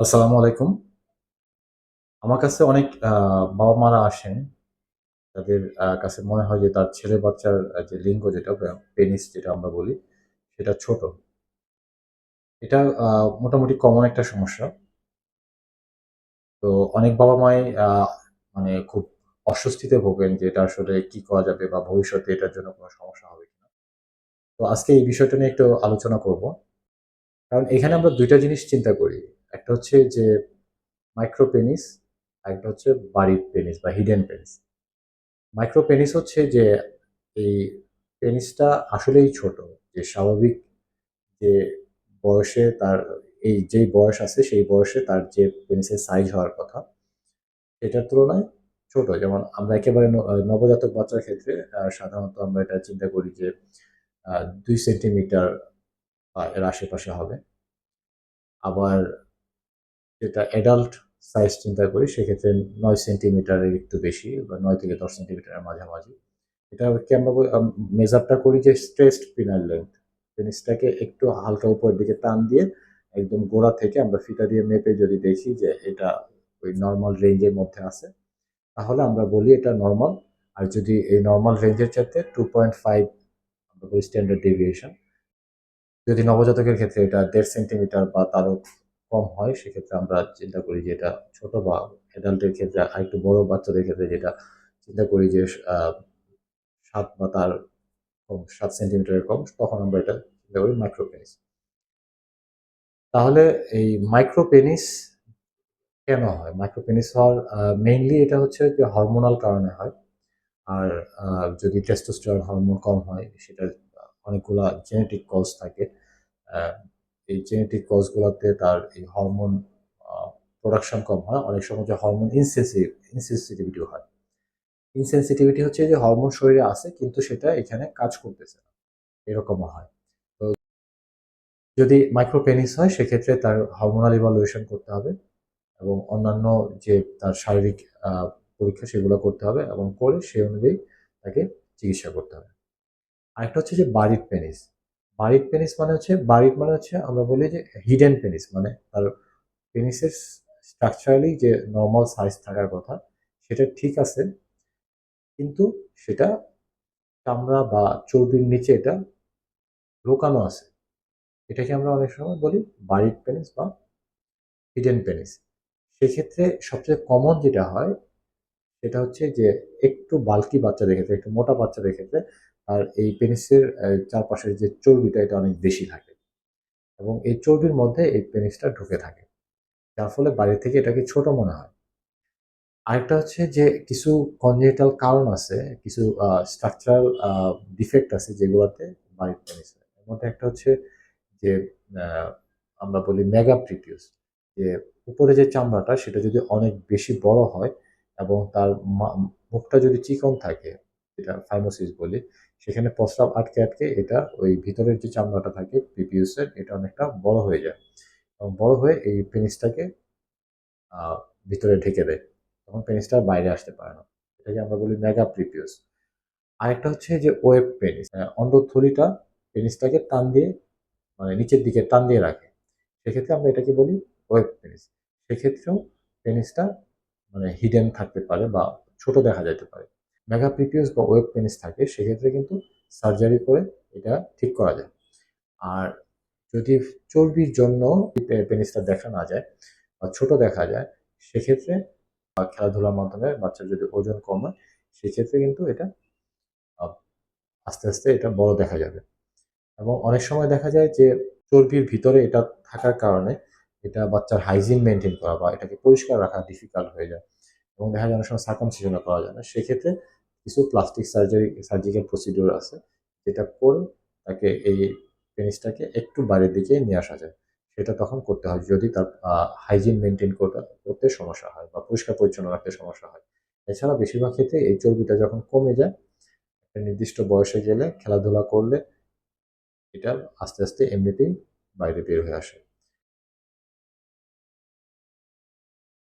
আসসালামু আলাইকুম। আমার কাছে অনেক বাবা মারা আসেন। তাদের কাছে মনে হয় যে তার ছেলে বাচ্চার যে লিঙ্গ যেটা পেনিস যেটা আমরা বলি, সেটা ছোট। এটা মোটামুটি কমন একটা সমস্যা। তো অনেক বাবা মাই মানে খুব অস্বস্তিতে ভোগেন যে এটা আসলে কি করা যাবে বা ভবিষ্যতে এটার জন্য কোনো সমস্যা হবে কিনা। তো আজকে এই বিষয়টা নিয়ে একটু আলোচনা করব। কারণ এখানে আমরা দুইটা জিনিস চিন্তা করি। একটা হচ্ছে যে মাইক্রো পেনিস একটা হচ্ছে বাড়ির পেনিস বা হিডেন পেনিস মাইক্রো পেনিস হচ্ছে যে এই পেনিসটা আসলেই ছোট, যে স্বাভাবিক যে বয়সে তার, এই যেই বয়স আছে সেই বয়সে তার যে পেনিসের সাইজ হওয়ার কথা সেটার তুলনায় ছোট। যেমন আমরা একেবারে নবজাতক বাচ্চার ক্ষেত্রে সাধারণত আমরা এটা চিন্তা করি যে দুই সেন্টিমিটার এর আশেপাশে হবে। আবার যেটা অ্যাডাল্ট সাইজ চিন্তা করি, সেক্ষেত্রে নয় সেন্টিমিটারের একটু বেশি বা নয় থেকে দশ সেন্টিমিটারের মাঝামাঝি। এটা কি আমরা মেজারটা করি যে স্ট্রেসড পিনার লেন্থ জিনিসটাকে একটু হালকা উপরের দিকে টান দিয়ে একদম গোড়া থেকে আমরা ফিতা দিয়ে মেপে যদি দেখি যে এটা ওই নর্মাল রেঞ্জের মধ্যে আছে, তাহলে আমরা বলি এটা নর্মাল আর যদি এই নর্মাল রেঞ্জের চাইতে two point five standard deviation যদি নবজাতকের ক্ষেত্রে এটা দেড় সেন্টিমিটার বা তারও কম হয়, সেক্ষেত্রে আমরা চিন্তা করি যে এটা ছোট বা অ্যাডাল্টের ক্ষেত্রে আরেকটু বড় বাচ্চাদের ক্ষেত্রে যেটা চিন্তা করি যে সাত বা তার কম, সাত সেন্টিমিটারের কম, তখন আমরা এটা চিন্তা করি মাইক্রো পেনিস তাহলে এই মাইক্রো পেনিস কেন হয়? মাইক্রো পেনিস হওয়ার মেইনলি এটা হচ্ছে যে হরমোনাল কারণে হয়। আর যদি টেস্টোস্টেরন হরমোন কম হয়, সেটা অনেকগুলা জেনেটিক কজ থাকে। এই জেনেটিক কজগুলোতে তার এই হরমোন প্রোডাকশন কম হয়। অনেক সময় যে হরমোন ইনসেন্সিভ ইনসেন্সিটিভিটি হয়। ইনসেন্সিটিভিটি হচ্ছে যে হরমোন শরীরে আছে, কিন্তু সেটা এখানে কাজ করতেছে না। এরকমও হয়। তো যদি মাইক্রোপেনিস হয়, সেক্ষেত্রে তার হরমোনাল ইভালুয়েশন করতে হবে এবং অন্যান্য যে তার শারীরিক পরীক্ষা সেগুলো করতে হবে এবং করে সেই অনুযায়ী তাকে চিকিৎসা করতে হবে। আরেকটা হচ্ছে যে বাড়ির পেনিস বারিড পেনিস মানে হচ্ছে বারিড মানে হচ্ছে আমরা বলি যে হিডেন পেনিস মানে তার পেনিসের স্ট্রাকচারালি যে নর্মাল সাইজ থাকার কথা, সেটা ঠিক আছে। কিন্তু সেটা চামড়া বা চর্বির নিচে এটা লুকানো আছে। এটাকে আমরা অনেক সময় বলি বারিড পেনিস বা হিডেন পেনিস সেক্ষেত্রে সবচেয়ে কমন যেটা হয়, সেটা হচ্ছে যে একটু বাল্কি বাচ্চাদের ক্ষেত্রে, একটু মোটা বাচ্চাদের ক্ষেত্রে আর এই পেনিসের চারপাশের যে চর্বিটা, এটা অনেক বেশি থাকে। এবং এই চর্বির মধ্যে এই পেনিসটা ঢুকে থাকে। যার ফলে বাইরে থেকে এটাকে ছোট মনে হয়। আরেকটা হচ্ছে যে, কিছু কনজেনিটাল কারণ আছে, কিছু স্ট্রাকচারাল ডিফেক্ট আছে যেগুলোতে বাড়ির পেনিস এর মধ্যে একটা হচ্ছে যে আমরা বলি মেগা প্রিপিউস যে উপরে যে চামড়াটা, সেটা যদি অনেক বেশি বড় হয় এবং তার মুখটা যদি চিকন থাকে, যেটা ফাইমোসিস বলি সেখানে প্রস্রাব আটকে আটকে এটা ওই ভিতরের যে চামড়াটা থাকে প্রিপিউসের এটা অনেকটা বড় হয়ে যায়। এবং বড় হয়ে এই পেনিসটাকে ভিতরে ঢেকে দেয়। তখন পেনিসটা বাইরে আসতে পারে না। এটাকে আমরা বলি মেগা প্রিপিউস আরেকটা হচ্ছে যে ওয়েব পেনিস। অন্ডথলিটা পেনিসটাকে টান দিয়ে মানে নিচের দিকে টান দিয়ে রাখে। সেক্ষেত্রে আমরা এটাকে বলি ওয়েব পেনিস। সেক্ষেত্রেও পেনিসটা মানে হিডেন থাকতে পারে বা ছোট দেখা যেতে পারে। মেগা প্রিপিউস বা ওয়েব পেনিস থাকে, সেক্ষেত্রে কিন্তু সার্জারি করে এটা ঠিক করা যায়। আর যদি চর্বির জন্য পেনিসটা দেখা না যায় বা ছোট দেখা যায়, সেক্ষেত্রে খেলাধুলার মাধ্যমে বাচ্চার যদি ওজন কমে সেক্ষেত্রে কিন্তু এটা আস্তে আস্তে এটা বড় দেখা যাবে। এবং অনেক সময় দেখা যায় যে চর্বির ভিতরে এটা থাকার কারণে এটা বাচ্চার হাইজিন মেনটেন করা বা এটাকে পরিষ্কার রাখা ডিফিকাল্ট হয়ে যায় এবং দেখা যায় অনেক সময় সার্কামসিশনও করা যায় না। সেক্ষেত্রে কিছু প্লাস্টিক সার্জারি সার্জিক্যাল প্রসিডিওর আছে, যেটা করে তাকে এই পেনিসটাকে একটু বাইরের দিকে নিয়ে আসা যায়। সেটা তখন করতে হয়, যদি তার হাইজিন মেনটেন করতে সমস্যা হয় বা পরিষ্কার পরিচ্ছন্ন রাখতে সমস্যা হয়। এছাড়া বেশিরভাগ ক্ষেত্রে এই চর্বিটা যখন কমে যায়, একটা নির্দিষ্ট বয়সে গেলে খেলাধুলা করলে এটা আস্তে আস্তে এমনিতেই বাইরে বের হয়ে আসে।